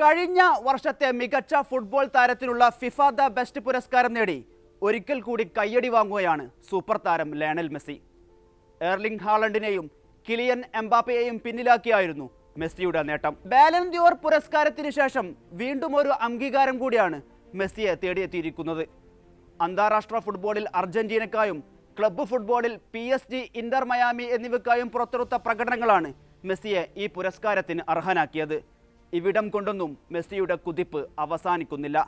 കഴിഞ്ഞ വർഷത്തെ മികച്ച ഫുട്ബോൾ താരത്തിനുള്ള ഫിഫ ദ ബെസ്റ്റ് പുരസ്കാരം നേടി ഒരിക്കൽ കൂടി കയ്യടി വാങ്ങുകയാണ് സൂപ്പർ താരം ലയണൽ മെസ്സി. എർലിംഗ് ഹാളണ്ടിനെയും കിലിയൻ എംബാപ്പയെയും പിന്നിലാക്കിയായിരുന്നു മെസ്സിയുടെ നേട്ടം. ബാലൻ ദിയോർ പുരസ്കാരത്തിന് ശേഷം വീണ്ടും ഒരു അംഗീകാരം കൂടിയാണ് മെസ്സിയെ തേടിയെത്തിയിരിക്കുന്നത്. അന്താരാഷ്ട്ര ഫുട്ബോളിൽ അർജന്റീനക്കായും ക്ലബ്ബ് ഫുട്ബോളിൽ P S G Inter Miami എന്നിവയ്ക്കായും പുറത്തെടുത്ത പ്രകടനങ്ങളാണ് മെസ്സിയെ ഈ പുരസ്കാരത്തിന് അർഹനാക്കിയത്. ഇവിടം കൊണ്ടൊന്നും മെസ്സിയുടെ കുതിപ്പ് അവസാനിക്കുന്നില്ല.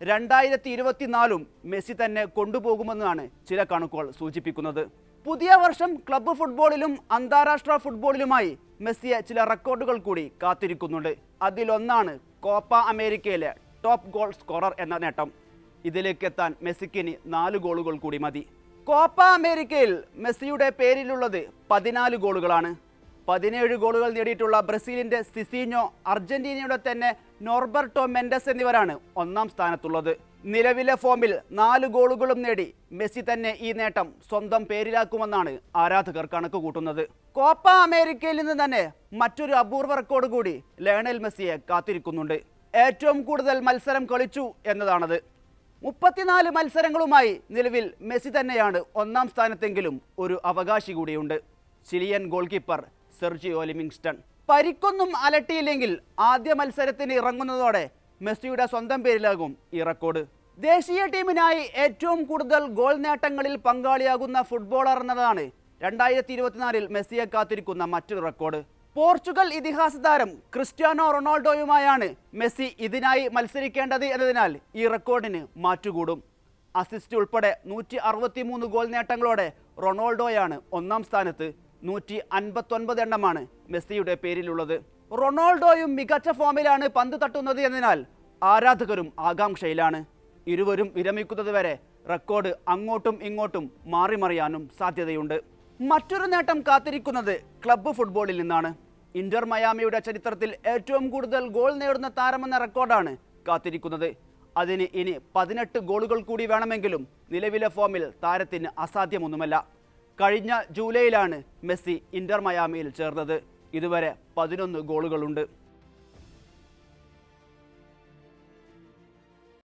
രണ്ടായിരത്തി ഇരുപത്തിനാലും മെസ്സി തന്നെ കൊണ്ടുപോകുമെന്നാണ് ചില കണക്കുകൾ സൂചിപ്പിക്കുന്നത്. പുതിയ വർഷം ക്ലബ്ബ് ഫുട്ബോളിലും അന്താരാഷ്ട്ര ഫുട്ബോളിലുമായി മെസ്സിയെ ചില റെക്കോർഡുകൾ കൂടി കാത്തിരിക്കുന്നുണ്ട്. അതിലൊന്നാണ് കോപ്പ അമേരിക്കയിലെ ടോപ്പ് ഗോൾ സ്കോറർ എന്ന നേട്ടം. ഇതിലേക്ക് എത്താൻ മെസ്സിക്കിനി നാല് ഗോളുകൾ കൂടി മതി. കോപ്പ അമേരിക്കയിൽ മെസ്സിയുടെ പേരിലുള്ളത് പതിനാല് ഗോളുകളാണ്. പതിനേഴ് ഗോളുകൾ നേടിയിട്ടുള്ള ബ്രസീലിന്റെ സിസീഞ്ഞോ അർജന്റീനയുടെ തന്നെ നോർബർട്ടോ മെൻഡസ് എന്നിവരാണ് ഒന്നാം സ്ഥാനത്തുള്ളത്. നിലവിലെ ഫോമിൽ നാല് ഗോളുകളും നേടി മെസ്സി തന്നെ ഈ നേട്ടം സ്വന്തം പേരിലാക്കുമെന്നാണ് ആരാധകർ കണക്ക് കൂട്ടുന്നത് കോപ്പ അമേരിക്കയിൽ നിന്ന് തന്നെ മറ്റൊരു അപൂർവ റെക്കോർഡ് കൂടി ലയണൽ മെസ്സിയെ കാത്തിരിക്കുന്നുണ്ട്. ഏറ്റവും കൂടുതൽ മത്സരം കളിച്ചു എന്നതാണത്. മുപ്പത്തിനാല് മത്സരങ്ങളുമായി നിലവിൽ മെസ്സി തന്നെയാണ് ഒന്നാം സ്ഥാനത്തെങ്കിലും ഒരു അവകാശി കൂടിയുണ്ട്. ചിലിയൻ ഗോൾ കീപ്പർ സെർജിയോ ലിമിങ്സ്റ്റൺ പരിക്കൊന്നും അലട്ടിയില്ലെങ്കിൽ ആദ്യ മത്സരത്തിന് ഇറങ്ങുന്നതോടെ മെസ്സിയുടെ സ്വന്തം പേരിലാകും ഈ റെക്കോർഡ്. ദേശീയ ടീമിനായി ഏറ്റവും കൂടുതൽ ഗോൾ നേട്ടങ്ങളിൽ പങ്കാളിയാകുന്ന ഫുട്ബോളർ എന്നതാണ് രണ്ടായിരത്തി ഇരുപത്തിനാലിൽ മെസ്സിയെ കാത്തിരിക്കുന്ന മറ്റൊരു റെക്കോർഡ്. പോർച്ചുഗൽ ഇതിഹാസ താരം ക്രിസ്ത്യാനോ റൊണാൾഡോയുമായാണ് മെസ്സി ഇതിനായി മത്സരിക്കേണ്ടത് എന്നതിനാൽ ഈ റെക്കോർഡിന് മാറ്റുകൂടും. അസിസ്റ്റ് ഉൾപ്പെടെ നൂറ്റി ഗോൾ നേട്ടങ്ങളോടെ റൊണാൾഡോയാണ് ഒന്നാം സ്ഥാനത്ത്. നൂറ്റി അൻപത്തൊൻപത് എണ്ണമാണ് മെസ്സിയുടെ പേരിലുള്ളത്. റൊണാൾഡോയും മികച്ച ഫോമിലാണ് പന്ത് തട്ടുന്നത് എന്നതിനാൽ ആരാധകരും ആകാംക്ഷയിലാണ്. ഇരുവരും വിരമിക്കുന്നത് വരെ റെക്കോർഡ് അങ്ങോട്ടും ഇങ്ങോട്ടും മാറിമറിയാനും സാധ്യതയുണ്ട്. മറ്റൊരു നേട്ടം കാത്തിരിക്കുന്നത് ക്ലബ്ബ് ഫുട്ബോളിൽ നിന്നാണ്. ഇന്റർ മയാമിയുടെ ചരിത്രത്തിൽ ഏറ്റവും കൂടുതൽ ഗോൾ നേടുന്ന താരമെന്ന റെക്കോർഡാണ് കാത്തിരിക്കുന്നത്. അതിന് ഇനി പതിനെട്ട് ഗോളുകൾ കൂടി വേണമെങ്കിലും നിലവിലെ ഫോമിൽ താരത്തിന് അസാധ്യമൊന്നുമല്ല. കഴിഞ്ഞ ജൂലൈയിലാണ് മെസ്സി ഇന്റർ മയാമിയിൽ ചേർന്നത്. ഇതുവരെ പതിനൊന്ന് ഗോളുകളുണ്ട്.